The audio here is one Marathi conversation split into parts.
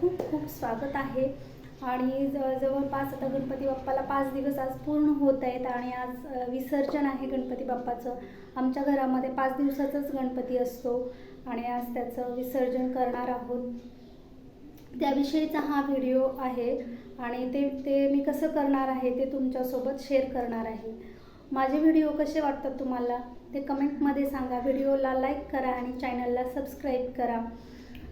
खूप खूप स्वागत आहे. आणि ज जवळपास आता गणपती बाप्पाला पाच दिवस आज पूर्ण होत आहेत आणि आज विसर्जन आहे गणपती बाप्पाचं. आमच्या घरामध्ये पाच दिवसाचाच गणपती असतो आणि आज त्याचं विसर्जन करणार आहोत. त्याविषयीचा हा व्हिडिओ आहे आणि ते ते मी कसं करणार आहे ते तुमच्यासोबत शेअर करणार आहे. माझे व्हिडिओ कसे वाटतात तुम्हाला ते कमेंटमध्ये सांगा. व्हिडिओला लाईक करा आणि चॅनलला सबस्क्राईब करा.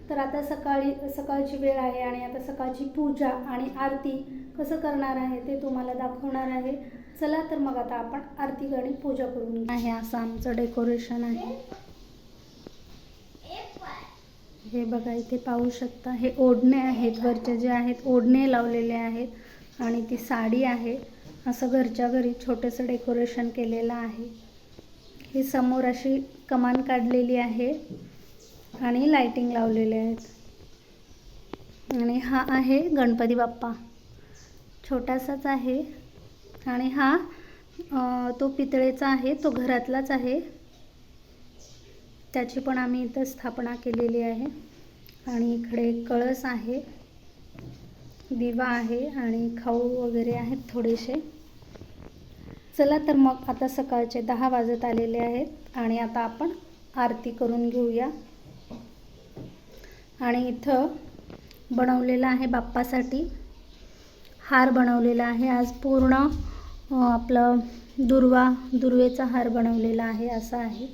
तर आता सकाळी सकाळची वेळ आहे आणि आता सकाळची पूजा आणि आरती कसं करणार आहे ते तुम्हाला दाखवणार आहे. चला तर मग आता आपण आरती आणि पूजा करून आहे असं आमचं डेकोरेशन आहे. हे बघा इथे पाहू शकता हे ओढणे आहेत घरचे जे आहेत ओढणे लावलेले आहेत आणि ती साडी आहे. असं घरच्या घरी छोटंसं डेकोरेशन केलेलं आहे. ही समोर अशी कमान काढलेली आहे. आणि लाइटिंग लावलेले आहेत. आणि हा आहे गणपती बाप्पा. छोटासाच आहे. आणि हा तो पितळेचा आहे तो घरातलाच आहे. त्याची पण आम्ही इथं स्थापना केलेली आहे. आणि इकडे कळस आहे. दिवा आहे आणि खाऊ वगैरे आहेत थोडेसे. चला तर मग आता सकाळचे दहा वाजत आलेले आहेत आणि आता आपण आरती करून घेऊया. आणि इथं बनवलेलं आहे बाप्पासाठी. हार बनवलेला आहे. आज पूर्ण आपलं दुर्वा दुर्वेचा हार बनवलेला आहे. असा आहे.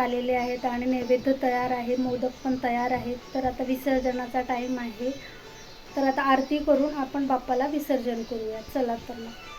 आलेले आहेत आणि नैवेद्य तयार आहे मोदक पण तयार आहेत. तर आता विसर्जनाचा टाईम आहे. तर आता आरती करून आपण बाप्पाला विसर्जन करूया. चला तर मग.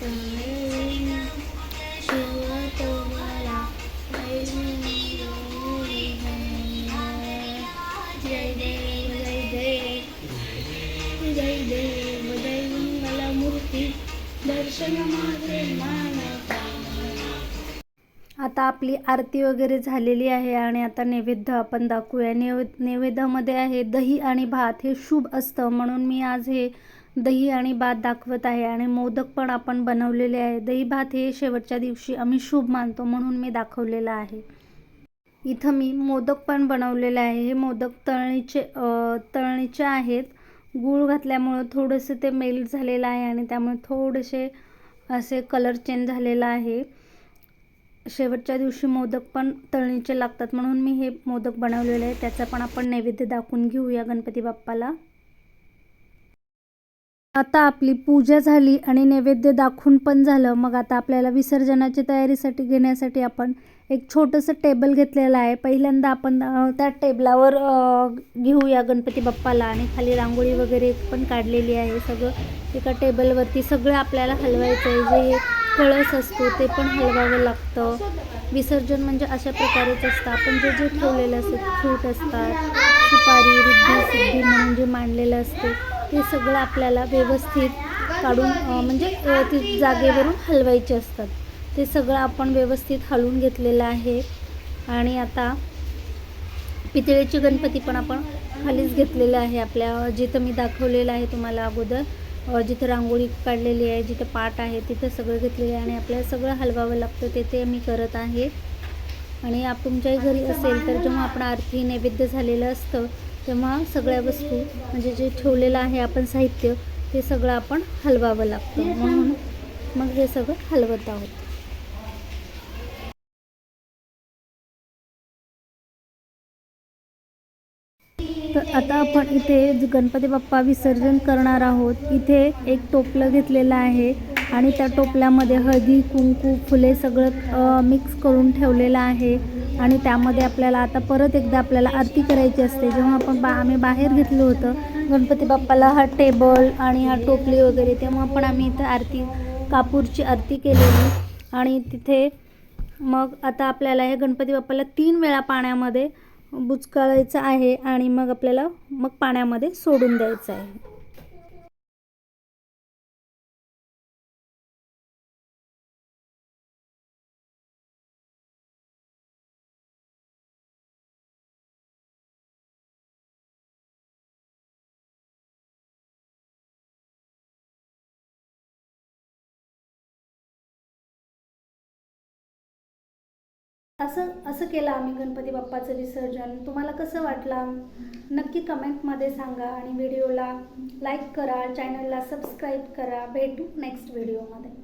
आता आपली आरती वगैरे झालेली आहे आणि आता नैवेद्य आपण दाखवूया. नैवे नैवेद्यामध्ये आहे दही आणि भात. हे शुभ असतं. म्हणून मी आज हे दही आणि भात दाखवत आहे आणि मोदक पण आपण बनवलेले आहे. दही भात हे शेवटच्या दिवशी आम्ही शुभ मानतो म्हणून मी दाखवलेलं आहे. इथं मी मोदक पण बनवलेले आहे. हे मोदक तळणीचे तळणीचे आहेत. गूळ घातल्यामुळं थोडंसं ते मेल्ट झालेलं आहे आणि त्यामुळे थोडेसे असे कलर चेंज झालेला आहे. शेवटच्या दिवशी मोदक पण तळणीचे लागतात म्हणून मी हे मोदक बनवलेले आहे. त्याचा पण आपण नैवेद्य दाखवून घेऊया गणपती बाप्पाला. आता आपली पूजा झाली आणि नैवेद्य दाखवून पण झालं मग आता आपल्याला विसर्जनाची तयारीसाठी घेण्यासाठी आपण एक छोटंसं टेबल घेतलेलं आहे. पहिल्यांदा आपण त्या टेबलावर घेऊया गणपती बाप्पाला आणि खाली रांगोळी वगैरे पण काढलेली आहे. सगळं एका टेबलवरती सगळं आपल्याला हलवायचं आहे जे कळस असतो ते पण हलवावं लागतं. विसर्जन म्हणजे अशा प्रकारेच असतं. आपण जे जे ठेवलेलं असतं फ्रूट असतात सुपारी रिद्धी सिद्धी म्हणून जे मांडलेलं असते ते सगळं आपल्याला व्यवस्थित काढून म्हणजे ती जागेवरून हलवायचे असतात. ते सगळं आपण व्यवस्थित हलवून घेतलेलं आहे. आणि आता पितळेचे गणपती पण आपण खालीच घेतलेलं आहे. आपल्या जिथं मी दाखवलेलं आहे तुम्हाला अगोदर जिथं रांगोळी काढलेली आहे जिथं पाट आहे तिथं सगळं घेतलेलं आहे. आणि आपल्याला सगळं हलवावं लागतं ते ते मी करत आहे. आणि आप तुमच्याही घरी असेल तर जेव्हा आपण आरती नैवेद्य झालेलं असतं तेव्हा सगळ्या वस्तू म्हणजे जे ठेवलेलं आहे आपण साहित्य ते सगळं आपण हलवावं लागतं. म्हणून मग हे सगळं हलवत आहोत. तर आता आपण इथे गणपती बाप्पा विसर्जन करणार आहोत. इथे एक टोपलं घेतलेलं आहे आणि त्या टोपल्यामध्ये हळदी कुंकू फुले सगळं मिक्स करून ठेवलेलं आहे. आणि त्यामध्ये आपल्याला आता परत एकदा आपल्याला आरती करायची असते. जेव्हा आपण बा आम्ही बाहेर घेतलं होतं गणपती बाप्पाला हा टेबल आणि हा टोपली वगैरे तेव्हा पण आम्ही इथं आरती कापूरची आरती केलेली. आणि तिथे मग आता आपल्याला हे गणपती बाप्पाला तीन वेळा पाण्यामध्ये बुचकाळायचं आहे आणि मग आपल्याला मग पाण्यामध्ये सोडून द्यायचं आहे. असं असं केलं आम्ही गणपती बाप्पाचं विसर्जन. तुम्हाला कसं वाटलं? नक्की कमेंटमध्ये सांगा आणि व्हिडिओला लाईक करा चॅनलला सबस्क्राईब करा. भेटू नेक्स्ट व्हिडिओमध्ये.